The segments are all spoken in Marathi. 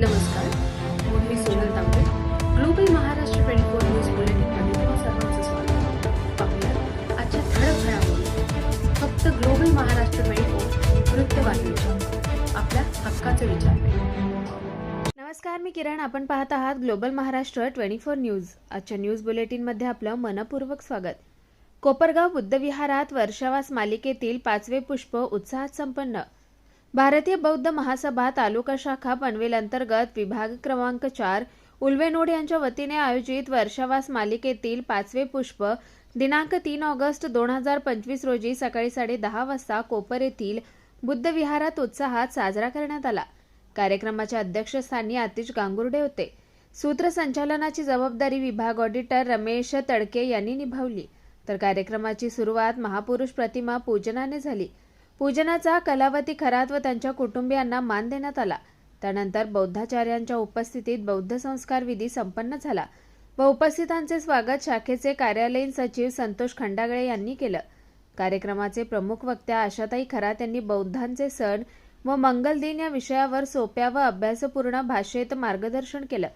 नमस्कार मी Sonal Tambe global Maharashtra twenty four news बुलेटिनमध्ये तुम्हा सर्वांचं स्वागत पाहूया आजच्या ठळक घडामोडी. फक्त ग्लोबल महाराष्ट्र ट्वेंटी फोर वृत्तवाहिनीच्या. आपल्या हक्काचे विचार नमस्कार मी किरण. आपण पाहत आहात global Maharashtra twenty four news आजच्या न्यूज बुलेटिनमध्ये आपलं मनपूर्वक स्वागत. कोपरगाव बुद्धविहारात वर्षावास मालिकेतील पाचवे पुष्प उत्साहात संपन्न. भारतीय बौद्ध महासभा तालुका शाखा पनवेल अंतर्गत विभाग क्रमांक चार उल्वेनोड यांच्या वतीने आयोजित वर्षावास मालिकेतील पाचवे पुष्प दिनांक तीन ऑगस्ट दोन हजार पंचवीस रोजी सकाळी साडे दहा वाजता कोपर येथील बुद्ध विहारात उत्साहात साजरा करण्यात आला. कार्यक्रमाच्या अध्यक्षस्थानी आतिश गांगुर्डे होते. सूत्रसंचालनाची जबाबदारी विभाग ऑडिटर रमेश तडके यांनी निभावली. तर कार्यक्रमाची सुरुवात महापुरुष प्रतिमा पूजनाने झाली. पूजनाचा कलावती खरात व त्यांच्या कुटुंबियांना मान देण्यात आला. त्यानंतर बौद्धाचार्यांच्या उपस्थितीत बौद्ध संस्कार विधी संपन्न झाला व उपस्थितांचे स्वागत शाखेचे कार्यालयीन सचिव संतोष खंडागळे यांनी केलं. कार्यक्रमाचे प्रमुख वक्त्या आशाताई खरात यांनी बौद्धांचे सण व मंगल दिन या विषयावर सोप्या व अभ्यासपूर्ण भाषेत मार्गदर्शन केलं.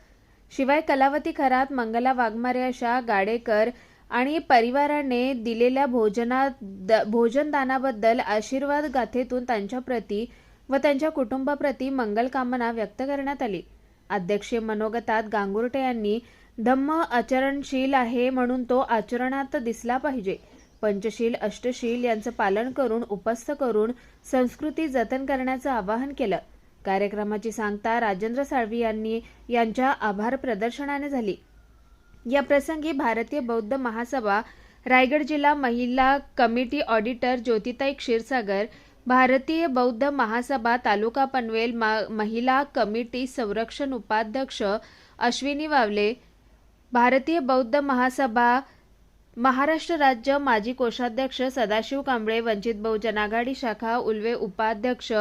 शिवाय कलावती खरात मंगला वाघमारे अशा गाडेकर आणि परिवाराने दिलेल्या भोजना द- भोजनदानाबद्दल आशीर्वाद गाथेतून त्यांच्याप्रती व त्यांच्या कुटुंबाप्रती मंगलकामना व्यक्त करण्यात आली. अध्यक्षीय मनोगतात गांगुर्टे यांनी धम्म आचरणशील आहे म्हणून तो आचरणात दिसला पाहिजे. पंचशील अष्टशील यांचं पालन करून उपस्थ करून संस्कृती जतन करण्याचं आवाहन केलं. कार्यक्रमाची सांगता राजेंद्र साळवी यांनी यांच्या आभार प्रदर्शनाने झाली. या प्रसंगी भारतीय बौद्ध महासभा रायगड जिल्हा महिला कमिटी ऑडिटर ज्योतिताई क्षीरसागर भारतीय बौद्ध महासभा तालुका पनवेल मा- महिला कमिटी संरक्षण उपाध्यक्ष अश्विनी वावले भारतीय बौद्ध महासभा महाराष्ट्र राज्य माजी कोषाध्यक्ष सदाशिव कांबळे वंचित बहुजन आघाडी शाखा उल्वे उपाध्यक्ष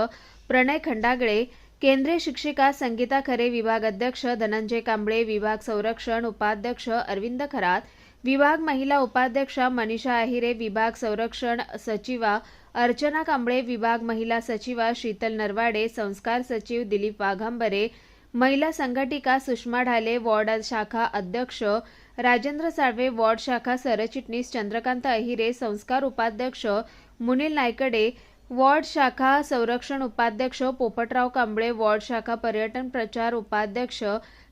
प्रणय खंडागळे केंद्रीय शिक्षिका संगीता खरे विभाग अध्यक्ष धनंजय कांबळे विभाग संरक्षण उपाध्यक्ष अरविंद खरात विभाग महिला उपाध्यक्षा मनीषा आहिरे विभाग संरक्षण सचिवा अर्चना कांबळे विभाग महिला सचिवा शीतल नरवाडे संस्कार सचिव दिलीप वाघांबरे महिला संघटिका सुषमा ढाले वॉर्ड शाखा अध्यक्ष राजेंद्र साळवे वॉर्ड शाखा सरचिटणीस चंद्रकांत अहिरे संस्कार उपाध्यक्ष मुनील नायकडे वॉर्ड शाखा संरक्षण उपाध्यक्ष पोपटराव कांबळे वॉर्ड शाखा पर्यटन प्रचार उपाध्यक्ष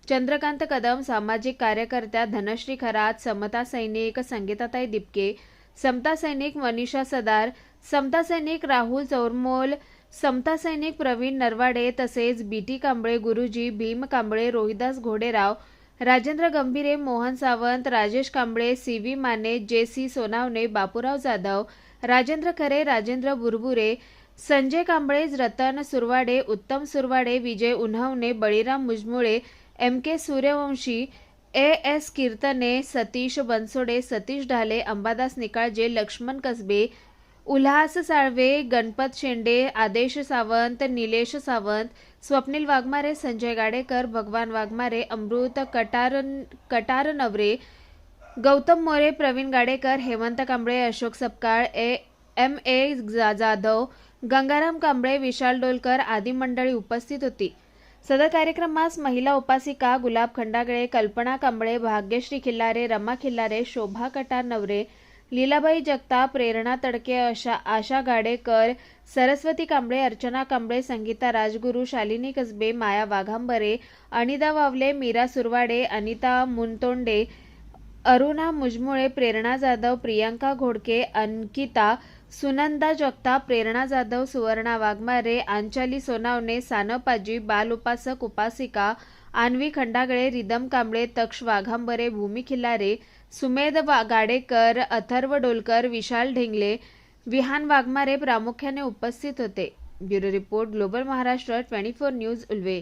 चंद्रकांत कदम सामाजिक कार्यकर्त्या धनश्री खरात समता सैनिक संगीताताई दिपके समता सैनिक मनीषा सदार समता सैनिक राहुल चौरमोल समता सैनिक प्रवीण नरवाडे तसेच B T Kamble Guruji Bhim Kamble Rohidas Ghoderao Rajendra Gambhire Mohan Sawant Rajesh Kamble C V Mane J C Sonawane Bapurao Jadhav Rajendra Khare Rajendra Burbure Sanjay Kamble Ratan Surwade Uttam Surwade Vijay Unhavane Baliram Mujmule M K Suryavanshi A S Kirtane Satish Bansode Satish Dhale Ambadas Nikalje Laxman Kasbe Ulhas Salve Ganpat Shende Adesh Sawant Nilesh Sawant Swapnil Waghmare Sanjay Gadekar भगवान Waghmare Amrit Katar Katar Navare Gautam More Pravin Gadekar Hemant Kamble Ashok Sapkal A M A जा- जाधव गंगाराम कांबळे विशाल डोलकर आदी मंडळी उपस्थित होती. सदर कार्यक्रमास महिला उपासिका गुलाब खंडागळे कल्पना कांबळे भाग्यश्री खिल्लारे रमा खिल्लारे शोभा कटार नवरे लीलाबाई जगताप प्रेरणा तडके अशा आशा गाडेकर सरस्वती कांबळे अर्चना कांबळे संगीता राजगुरू शालिनी कसबे माया वाघांबरे अनिदा वावले मीरा सुरवाडे अनिता मुनतोंडे अरुणा मुजमुळे प्रेरणा जाधव प्रियांका घोडके अंकिता सुनंदा जगताप प्रेरणा जाधव सुवर्णा वाघमारे अंचाली सोनावणे सानपाजी बाल उपासक उपासिका आणवी खंडागळे रिदम कांबळे तक्ष वाघांबरे भूमी खिल्लारे सुमेध वा गाडेकर अथर्व डोलकर विशाल ढेंगले विहान वाघमारे प्रामुख्याने उपस्थित होते. Bureau report global Maharashtra twenty four news Ulwe.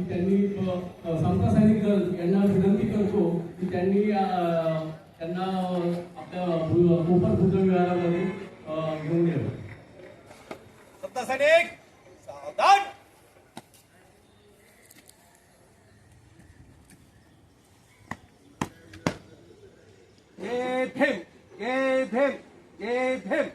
की त्यांनी अ, समता सैनिक दल यांना विनंती करतो की त्यांनी त्यांना आपल्या भू- कोपर बुद्धविहारामध्ये अं, घेऊन गेलं. सत्ता सैनिक सावधान! जय भीम जय भीम जय भीम!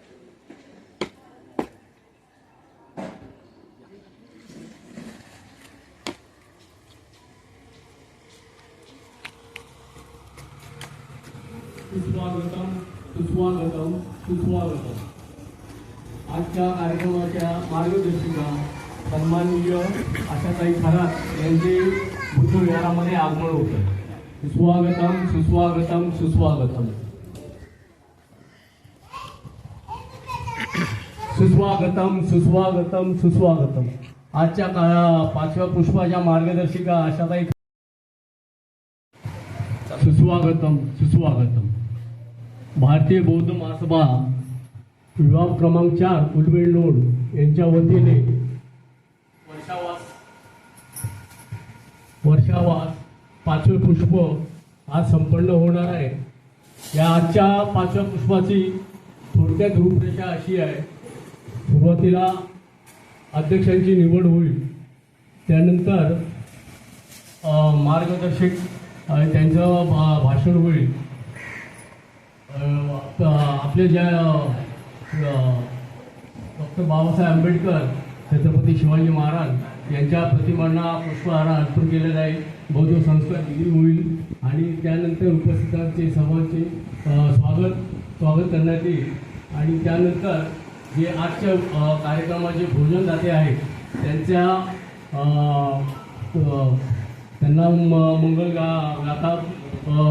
सुस्वागतम सुस्वागतम सुस्वागतम. आजच्या कार्यक्रमाच्या मार्गदर्शिका सन्माननीय आशाताई खरात यांचे बुद्धविहारामध्ये आगमन होतं. सुस्वागतम सुस्वागतम सुस्वागतम. सुस्वागतम सुस्वागतम सुस्वागतम. आजच्या काळा पाचव्या पुष्पाच्या मार्गदर्शिका आशाताई सुस्वागतम सुस्वागतम. भारतीय बौद्ध महासभा विभाग क्रमांक चार उलवेल रोड यांच्या वतीने वर्षावास वर्षावास पाचवे पुष्प आज संपन्न होणार आहे. या आजच्या पाचव्या पुष्पाची थोडक्यात रूपरेषा अशी आहे. सुरुवातीला अध्यक्षांची निवड होईल. त्यानंतर मार्गदर्शक त्यांचं भा- भाषण होईल. आपले ज्या डॉक्टर बाबासाहेब आंबेडकर छत्रपती शिवाजी महाराज यांच्या प्रतिमांना पुष्पहार अर्पण केले जाईल बौद्ध संस्कार दिली होईल. आणि त्यानंतर उपस्थितांचे सर्वांचे स्वागत स्वागत करण्यात येईल. आणि त्यानंतर जे आजच्या कार्यक्रमाचे कार्यक्रमाचे भोजनदाते आहेत त्यांच्या त्यांना म- मंगल गा गाथा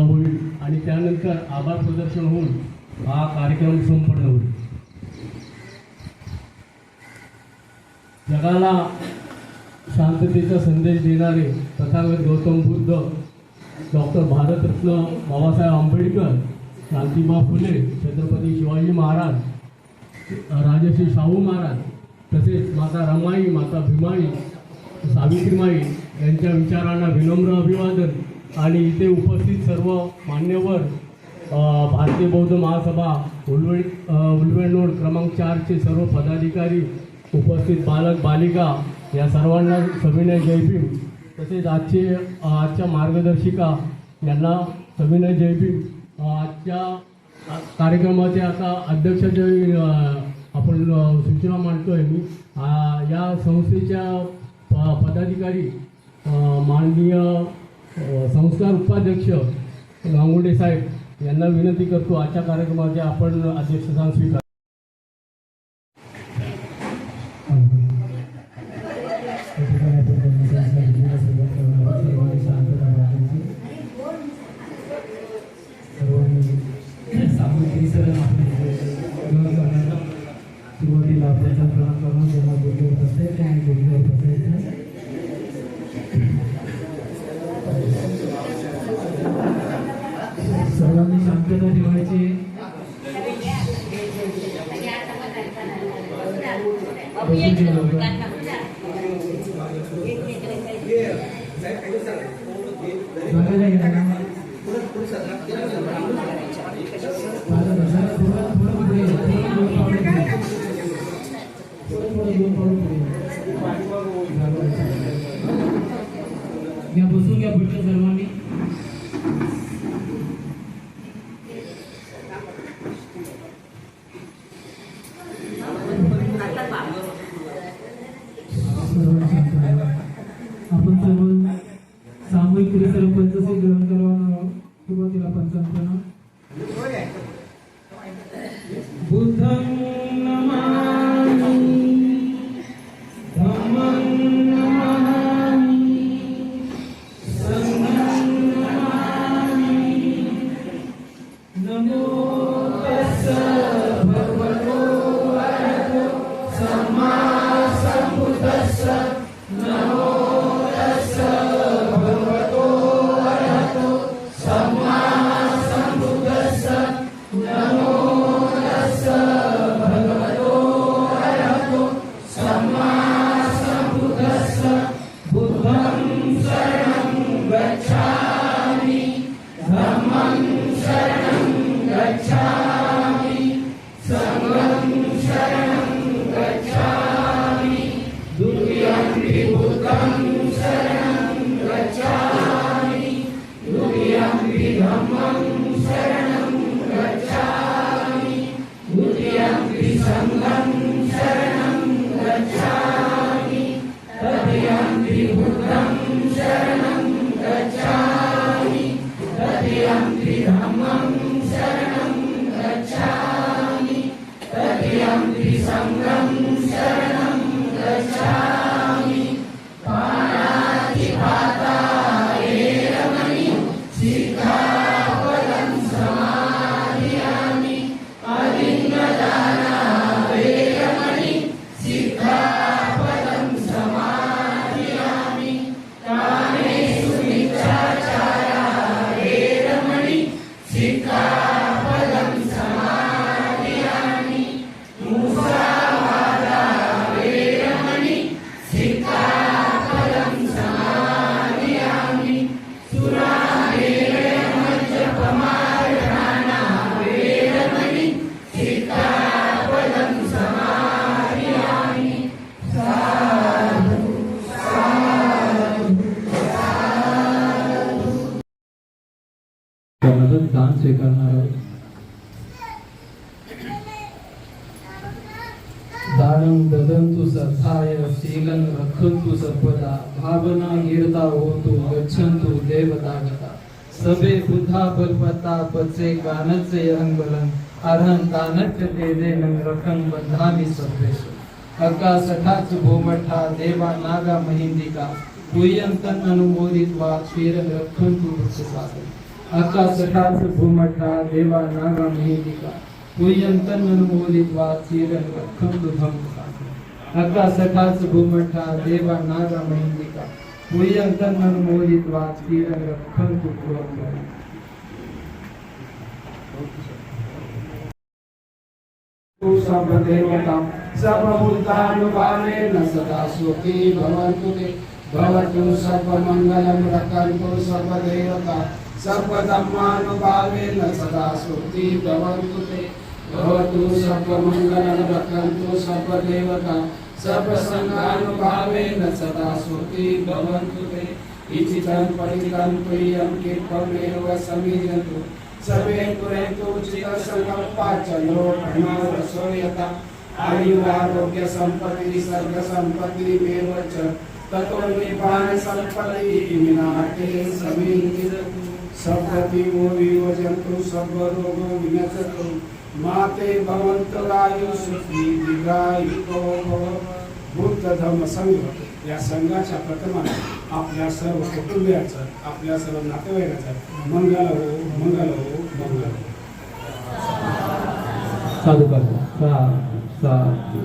होईल. आणि त्यानंतर आभार प्रदर्शन होऊन हा कार्यक्रम संपन्न होईल. जगाला शांततेचा संदेश देणारे तथागत गौतम बुद्ध डॉक्टर भारतरत्न बाबासाहेब आंबेडकर क्रांतीबा फुले छत्रपती शिवाजी महाराज राजश्री शाहू महाराज तसेच माता रमाई माता भीमाई सावित्रीमाई यांच्या विचारांना विनम्र अभिवादन. आणि इथे उपस्थित सर्व मान्यवर भारतीय बौद्ध महासभा उलवेड उलवेणोड रोड क्रमांक चारचे सर्व पदाधिकारी उपस्थित बालक बालिका या सर्वांना सविनय जयभीम तसेच आजचे आजच्या मार्गदर्शिका यांना सविनय जयभीम आजच्या कार्यक्रमाचे आता अध्यक्षाचे आपण सूचना सूचना मांडतोय मी. या संस्थेच्या प- पदाधिकारी माननीय संस्कार उपाध्यक्ष गांगुडे साहेब यांना विनंती करतो आजच्या कार्यक्रमाचे आपण अध्यक्षस्थान स्वीकार शांतता ठेवायची बसून घ्या Amen. अरहं तानट्य तेजेनं रखं बंधामी सर्वेषु। अक्का सठाच भूमठा देवा नागा महिंदिका पूयंतन अनुमोदित्वा क्षीरं रक्षन्तु वृक्षसागरं अक्का सठाच भूमठा देवा नागा महिंदिका पूयंतन अनुमोदित्वा क्षीरं रक्षन्तु धम्मसागरं अक्का सठाच भूमठा देवा नागा महिंदिका पूयंतन अनुमोदित्वा क्षीरं रक्षन्तु पुरंदरम् सर्वदेवतां सर्वभूतानुभावेन सदा सुखी भवन्तु ते भवतु सर्वमङ्गलं रक्षन्तु सर्वदेवता सर्वधर्मानुभावेन सदा सुखी भवन्तु ते भवतु सर्वमङ्गलं रक्षन्तु सर्वदेवता सर्वसङ्गानुभावेन सदा सुखी भवन्तु ते इचितं परितं प्रियं कीर्तमेव समीयन्तु सर्वे पुरेतु चिरसङ्कल्पाचलो प्रणवरसोयता आयुरारोग्य सम्पत्ति सर्ग सम्पत्तिमेव च ततो निपान सम्पत्ति विनाटे समीर सप्ततिमो विवजन्तु सर्वरोगो विनशतु। माते भवन्तु सुखी दीर्घायुको भव। बुद्ध या संघाच्या प्रथमाने आपल्या सर्व कुटुंबियाचं आपल्या सर्व नातेवाईकाचं मंगल हो मंगल हो मंगल हो. साधू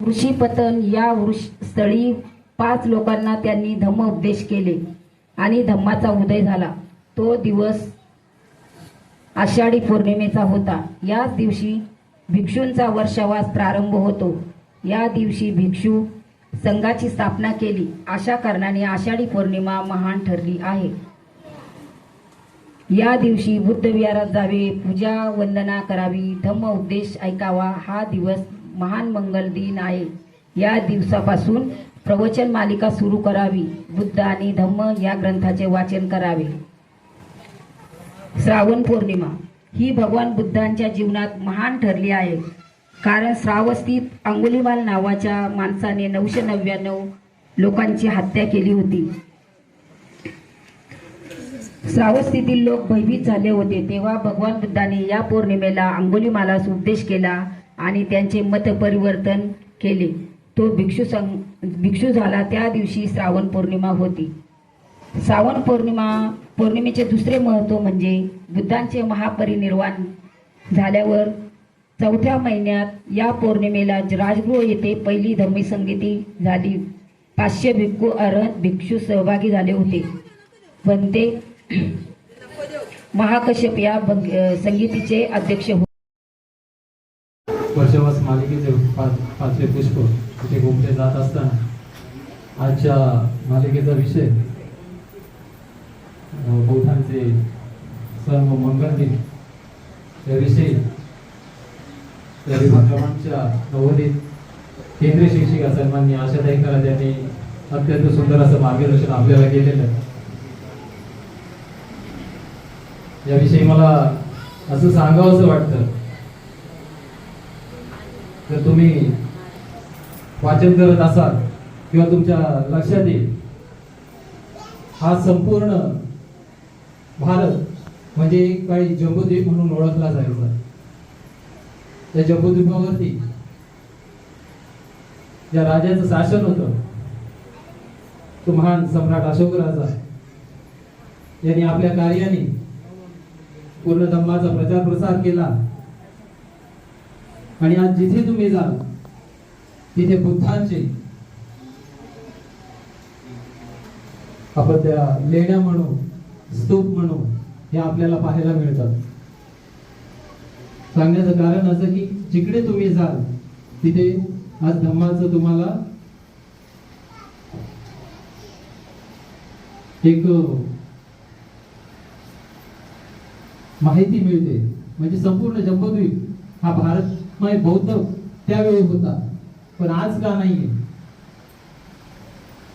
ऋषीपतन या वृष स्थळी पाच लोकांना त्यांनी धम्म उपदेश केले आणि धम्माचा उदय झाला. तो दिवस आषाढी पौर्णिमेचा होता. याच दिवशी भिक्षूंचा वर्षावास प्रारंभ होतो. या दिवशी भिक्षू संघाची स्थापना केली. अशा कारणाने आषाढी पौर्णिमा महान ठरली आहे. या दिवशी बुद्ध विहारात जावे पूजा वंदना करावी धम्म उपदेश ऐकावा हा दिवस महान मंगल दिन आहे. या दिवसापासून प्रवचन मालिका सुरू करावी. बुद्ध आणि धम्म या ग्रंथाचे वाचन करावे. श्रावण पौर्णिमा. ही भगवान बुद्धांच्या जीवनात महान ठरली आहे. कारण श्रावस्तीत अंगुलीमाल नावाच्या माणसाने नऊशे नव्याण्णव लोकांची हत्या केली होती. श्रावस्तीतील लोक भयभीत झाले होते. तेव्हा भगवान बुद्धाने या पौर्णिमेला अंगुलीमालास उपदेश केला आणि त्यांचे मत परिवर्तन केले. तो भिक्षू सं भिक्षू झाला. त्या दिवशी श्रावण पौर्णिमा होती. श्रावण पौर्णिमा पौर्णिमेचे दुसरे महत्त्व म्हणजे बुद्धांचे महापरिनिर्वाण झाल्यावर चौथ्या महिन्यात या पौर्णिमेला राजगृह येथे पहिली धम्मी संगीती झाली. पाचशे भिक्खू अरहत भिक्षू सहभागी झाले होते. पण ते महाकश्यप या संगीतीचे अध्यक्ष होते. वर्षवास मालिकेचे पाचवे पुष्प तिथे घुमले जात असताना आजच्या मालिकेचा विषय बौद्धांचे सर्व मंगल दिन. याविषयी त्या विभागाच्या नवोदित केंद्रीय शिक्षिका सन्माननीय आशाताई खरात यांनी अत्यंत सुंदर असं मार्गदर्शन आपल्याला केलेलं आहे. याविषयी मला असं सांगावंसं वाटतं जर तुम्ही वाचन करत असाल किंवा तुमच्या लक्षात येईल हा संपूर्ण भारत म्हणजे काही जम्बूद्वीप म्हणून ओळखला जायचा त्या जम्बूद्वीपावरती ज्या राजाचं शासन होतं. तो महान सम्राट अशोक राजा यांनी आपल्या कार्याने पूर्ण धम्माचा प्रचार प्रसार केला. आणि आज जिथे तुम्ही जाल तिथे बुद्धांचे आपण त्या लेण्या म्हणू स्तूप म्हणू हे आपल्याला पाहायला मिळतात. सांगण्याचं कारण असं की जिकडे तुम्ही जाल तिथे आज धम्माचं तुम्हाला एक माहिती मिळते. म्हणजे संपूर्ण जम्बूद्वीप हा भारतमय बौद्ध त्यावेळी होता. पण आज का नाहीये?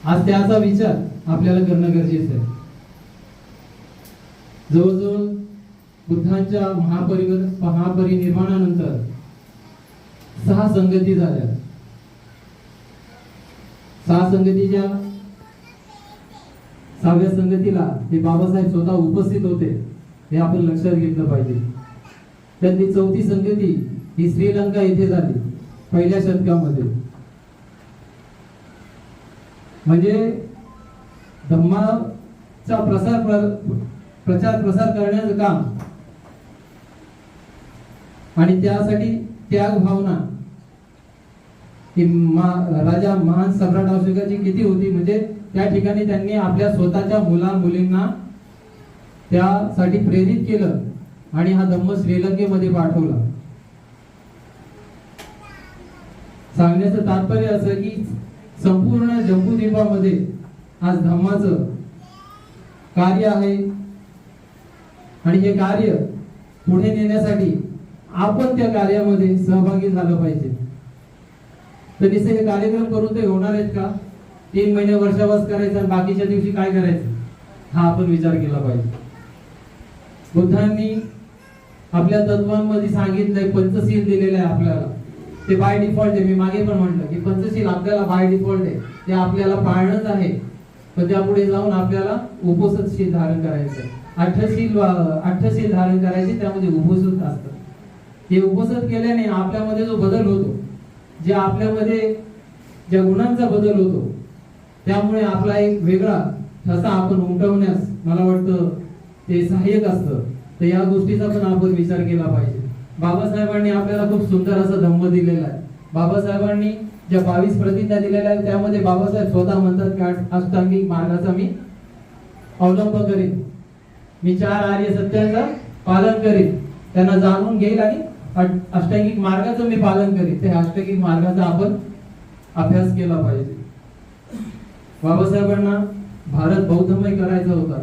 आज त्याचा विचार आपल्याला करणं गरजेचं आहे. जवळजवळ बुद्धांच्या महापरिवर महापरिनिर्वाणानंतर सहा संगती झाल्या. सहा संगतीच्या सहाव्या संगतीला हे बाबासाहेब स्वतः उपस्थित होते हे आपण लक्षात घेतलं पाहिजे. त्यातली चौथी संगती ही श्रीलंका येथे झाली पहिल्या शतकामध्ये. म्हणजे धम्माचा प्रसार प्र- प्रचार प्रसार करण्याचं काम आणि त्यासाठी त्याग भावना. की मा- राजा महान सम्राट अशोकाची किती होती? म्हणजे त्या ठिकाणी त्यांनी आपल्या स्वतःच्या मुला मुलींना त्यासाठी प्रेरित केलं आणि हा धम्म श्रीलंकेमध्ये पाठवला. सांगण्याचं तात्पर्य असं की संपूर्ण जम्बूद्वीपामध्ये आज धम्माचं कार्य आहे. आणि हे कार्य पुढे नेण्यासाठी आपण त्या कार्यामध्ये सहभागी झालं पाहिजे. तर निसे हे कार्यक्रम करून ते होणार आहेत का? तीन महिने वर्षावास करायचा बाकीच्या दिवशी काय करायचं? हा आपण विचार केला पाहिजे. बुद्धांनी आपल्या तत्वांमध्ये सांगितलंय पंचशील दिलेलं आहे आपल्याला. ते बाय डिफॉल्ट आहे. मी मागे पण म्हटलं की पंचशील आपल्याला बाय डिफॉल्ट आहे. ते आपल्याला पाळणंच आहे. पण त्यापुढे जाऊन आपल्याला उपोसतशील धारण करायचं आहे अठ्ठशील अठ्ठशील धारण करायचे त्यामध्ये उपोसत असतं. हे उपसत केल्याने आपल्यामध्ये जो बदल होतो जे आपल्यामध्ये ज्या गुणांचा बदल होतो त्यामुळे आपला एक वेगळा ठसा आपण उमटवण्यास मला वाटतं ते सहाय्यक असतं. तर या गोष्टीचा पण आपण विचार केला पाहिजे. बाबासाहेबांनी आपल्याला खूप सुंदर असं धम्म दिलेला आहे. बाबासाहेबांनी ज्या बावीस प्रतिज्ञा दिलेल्या आहेत त्यामध्ये बाबासाहेब स्वतः म्हणतात की अष्टांगिक मार्गाचा मी अवलंब करेन. मी चार आर्य सत्यांचं पालन करेन. त्यांना जाणून घेईल आणि अष्टांगिक मार्गाचं मी पालन करीत त्या अष्टांगिक मार्गाचा आपण अभ्यास केला पाहिजे. बाबासाहेबांना भारत बौद्धमय करायचा होता.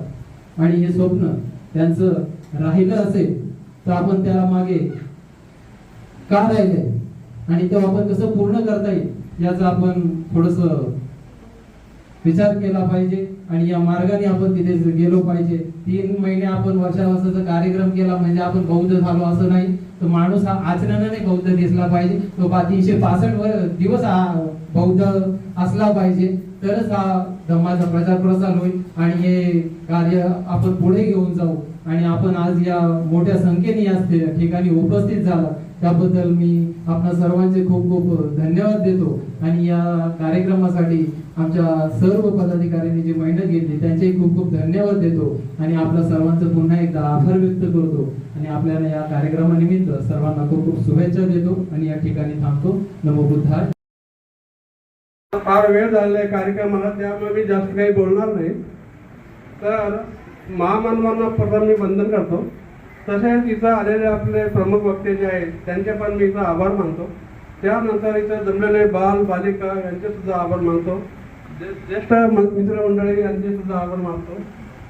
आणि हे स्वप्न त्यांचं राहिलं असेल तर आपण त्याला मागे का राहिले? आणि तो आपण कसं पूर्ण करता येईल याचा आपण थोडस विचार केला पाहिजे. आणि या मार्गाने आपण तिथे गेलो पाहिजे. तीन महिने आपण वर्षावर्षाचा कार्यक्रम केला म्हणजे आपण बौद्ध झालो असं नाही. तो माणूस हा आचरणाने बौद्ध दिसला पाहिजे. तो बा तीनशे पासष्ट वर- दिवस हा बौद्ध असला पाहिजे. तरच हा धम्माचा प्रचार प्रसार होईल आणि हे कार्य आपण पुढे घेऊन जाऊ. आणि आपण आज या मोठ्या संख्येने या ठिकाणी उपस्थित झाला. त्याबद्दल मी आपणा सर्वांचे खूप खूप धन्यवाद देतो. आणि या कार्यक्रमासाठी आमच्या सर्व पदाधिकाऱ्यांनी जी मेहनत घेतली त्यांचे खूप खूप धन्यवाद देतो. आणि आपल्या सर्वांचं पुन्हा एकदा आभार व्यक्त करतो. आणि आपल्याला या कार्यक्रमानिमित्त सर्वांना खूप खूप शुभेच्छा देतो. आणि या ठिकाणी थांबतो. नमो बुद्धाय फार वेळ झालेला आहे कार्यक्रमाला त्यामुळे मी जास्त काही बोलणार नाही. तर महामानवांना प्रथम मी वंदन करतो. तसेच इथं आलेले आपले प्रमुख वक्ते जे आहेत त्यांचे पण मी इथं आभार मानतो. त्यानंतर इथं जमलेले बाल बालिका यांचे सुद्धा आभार मानतो. जे- ज्येष्ठ म- मित्रमंडळी यांचे सुद्धा आभार मानतो.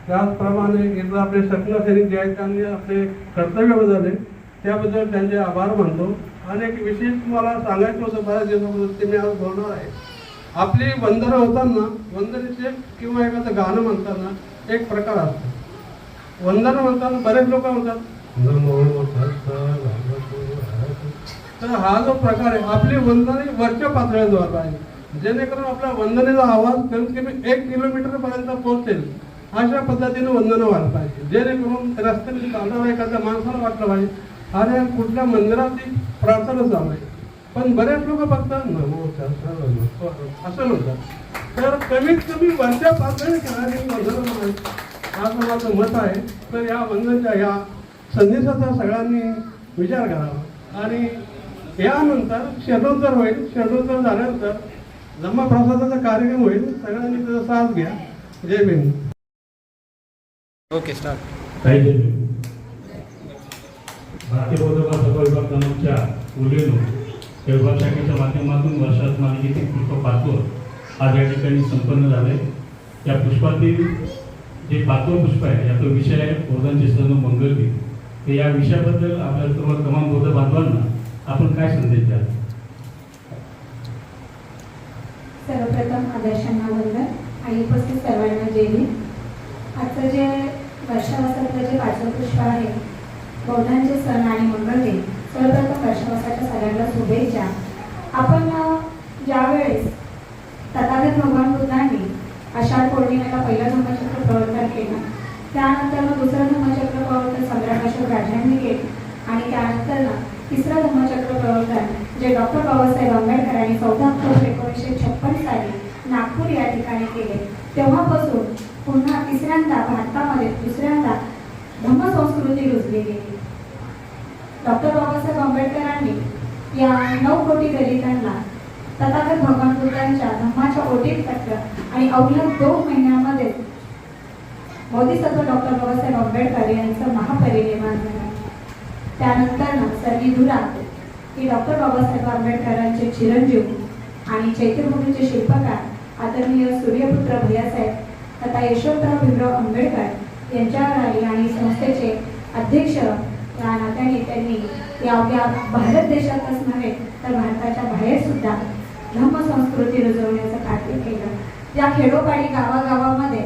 त्याचप्रमाणे इथं आपले स्वप्न सैनिक जे आहेत त्यांनी आपले कर्तव्य बजावले. त्याबद्दल त्यांचे आभार मानतो. आणि एक विशेष मला सांगायचं होतं बऱ्याच दिवसाबद्दल ते मी आज बोलणार आहे. आपली वंदनं होताना वंदनेचे किंवा एखादं गाणं म्हणताना एक प्रकार असतो. वंदन म्हणतात बरेच लोक म्हणतात. तर हा जो प्रकार आहे आपली वंदने वरच्या पातळीवर पाहिजे जेणेकरून आपला वंदनेचा आवाज कमीत कमी एक किलोमीटर पर्यंत पोहोचेल. अशा पद्धतीने वंदन व्हायला पाहिजे. जेणेकरून रस्त्याने चालणार एखाद्या माणसाला वाटलं पाहिजे अरे कुठल्या मंदिरात प्रार्थना चालू आहे. पण बरेच लोक बघतात नमो असं म्हणतात. तर कमीत कमी वरच्या पातळी वंदन म्हणायचं. असं माझं मत आहे तर या वंदनच्या या संदेशाचा सगळ्यांनी विचार करावा. आणि यानंतर षडोत्तर होईल षडोत्तर झाल्यानंतर धम्मप्रसादाचा कार्यक्रम होईल सगळ्यांनी त्याचा साथ घ्या. जय भीम. ओके स्टार्ट भारतीय बौद्ध सभा विभाग क्रमांक चार उलेनो या विभाग शाखेच्या माध्यमातून वर्षात मालिकेतील पुष्प पाचवं आज या ठिकाणी संपन्न झाले या पुष्पातील जे पाचवं पुष्प आहे याचा विषय आहे बौद्धांचे सण मंगलगीत तर या विषयाबद्दल आपल्या सर्व तमाम बौद्ध बांधवांना आपण काय संदेश द्याल? सर्वप्रथम आदर्शांना वंदन आणि उपस्थित सर्वांना जय भीम आजचं जे वर्षावासातलं जे पाचवं पुष्प आहे बौद्धांचे सण आणि मंगळदिन सर्वप्रथम वर्षावासाच्या सगळ्यांना शुभेच्छा आपण अं, ज्यावेळेस तथागत भगवान बुद्धांनी आषाढ पौर्णिमेला पहिलं धम्मचक्र प्रवर्तन केलं त्यानंतर मग दुसरं धम्मचक्र प्रवर्तन सम्राट अशोक राजांनी केलं आणि त्यानंतर ना तिसरं धम्मचक्र प्रवर्तन जे डॉक्टर बाबासाहेब आंबेडकर यांनी चौदा ऑक्टोबर एकोणीसशे छप्पन साली नागपूर या ठिकाणी केले तेव्हापासून पुन्हा तिसऱ्यांदा भारतामध्ये दुसऱ्यांदा धम्मसंस्कृती रुजली गेली डॉक्टर बाबासाहेब आणि नऊ कोटी दलितांना तथागत भगवान बुद्धांच्या धम्माच्या ओटीत टाकलं आणि अवघ्या दोन महिन्यामध्ये बोधिसत्व डॉक्टर बाबासाहेब आंबेडकर यांचं महापरिनिर्वाण झालं. त्यानंतर ना सर्वी धुरा ही डॉक्टर बाबासाहेब आंबेडकरांचे चिरंजीव आणि चैत्यभूमीचे शिल्पकार आदरणीय सूर्यपुत्र भैयासाहेब तथा यशवंतराव भीमराव आंबेडकर यांच्यावर आली आणि संस्थेचे अध्यक्ष या नात्याने त्यांनी या अवघ्या भारत देशातच नव्हे तर भारताच्या बाहेर सुद्धा धम्मसंस्कृती रुजवण्याचं कार्य केलं. या खेडोपाडी गावागावामध्ये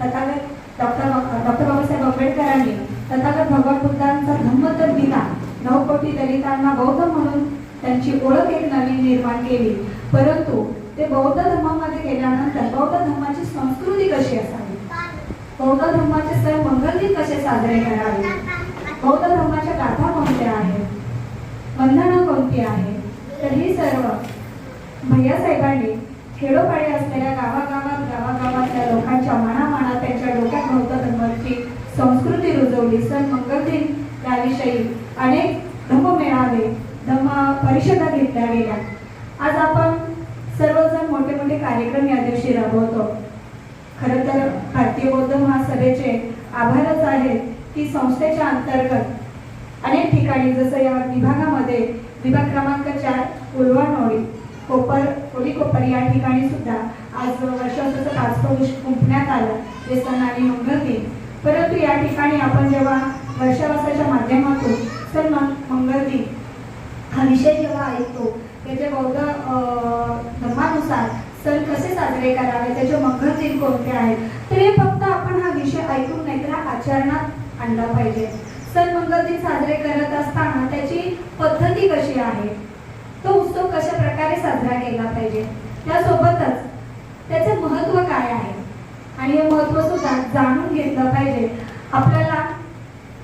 तथागत डॉक्टर डॉक्टर बाबासाहेब आंबेडकरांनी तथागत भगवान बुद्धांचा धम्म तर दिला. नऊ कोटी दलितांना बौद्ध म्हणून त्यांची ओळख एक नवीन निर्माण केली. परंतु ते बौद्ध धर्मामध्ये गेल्यानंतर बौद्ध धर्माची संस्कृती कशी असावी? बौद्ध धर्माचे सण मंगलदिन कसे साजरे करावे? बौद्ध धर्माच्या गाथा कोणत्या आहेत? बंधनं कोणती आहेत तर ही सर्व भैयासाहेबांनी खेडोपाडी असलेल्या गावागावात गावागावातल्या लोकांच्या मनामानात त्यांच्या डोक्यात बौद्ध धर्माची संस्कृती रुजवली. सण मंगलदिन याविषयी अनेक धम्म मेळावे धम्म परिषदा घेतल्या गेल्या. आज आपण सर्वजण मोठे मोठे कार्यक्रम या दिवशी राबवतो. खरं तर भारतीय बौद्ध महासभेचे आभारच आहेत की संस्थेच्या अंतर्गत अनेक ठिकाणी जसं या विभागामध्ये विभाग क्रमांक चार उलवानोळी कोपर कोली कोपर या ठिकाणी सुद्धा आज वर्षाचं पाचपं कुंपण्यात आलं जे सण आणि मंगलदिन परंतु या ठिकाणी आपण जेव्हा वर्षावासाच्या माध्यमातून सण मंगल दिन हा विषय जेव्हा ऐकतो त्याचे बौद्ध धर्मानुसार सण कसे साजरे करावे त्याचे मंगलदिन कोणते आहेत तर हे फक्त आपण हा विषय ऐकून नाही तर हा आचरणात आणला पाहिजे. सण मंगलदिन साजरे करत असताना त्याची पद्धती कशी आहे? तो उत्सव कशा प्रकारे साजरा केला पाहिजे? त्यासोबतच त्याचे महत्त्व काय आहे? आणि हे महत्त्व सुद्धा जाणून घेतलं पाहिजे. आपल्याला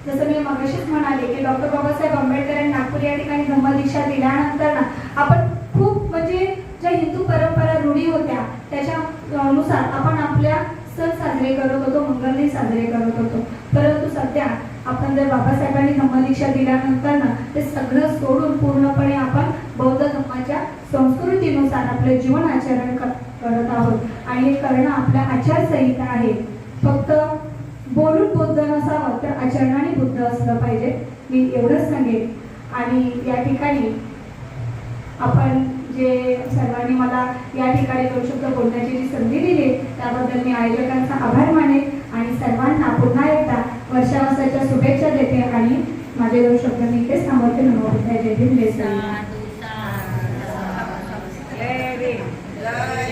जसं मी मगाशीच म्हणाले की डॉक्टर बाबासाहेब आंबेडकर यांनी नागपूर या ठिकाणी धम्मदीक्षा दिल्यानंतर ना आपण खूप म्हणजे ज्या हिंदू परंपरा रूढी होत्या त्याच्यानुसार आपण आपल्या सण साजरे करत होतो मंगलदिन साजरे करत होतो. परंतु सध्या आपण जर बाबासाहेबांनी धम्मदीक्षा दिल्यानंतर ना ते सगळं सोडून पूर्णपणे आपण बौद्ध धम्माच्या संस्कृतीनुसार आपलं जीवन आचरण करत आहोत. आणि हे करणं आपल्या आचारसंहिता आहे. फक्त बोलून बुद्ध नसावं तर आचरणाने बुद्ध असलं पाहिजे. मी एवढंच सांगेन. आणि या ठिकाणी आपण जे सर्वांनी मला या ठिकाणी दोन शब्द बोलण्याची जी संधी दिली त्याबद्दल मी आयोजकांचा आभार मानेन. आणि सर्वांना पुन्हा एकदा वर्षावासाच्या शुभेच्छा देते आणि माझे दोन शब्द मी इथेच थांबवते. नमो जय भीम जय भीम. जय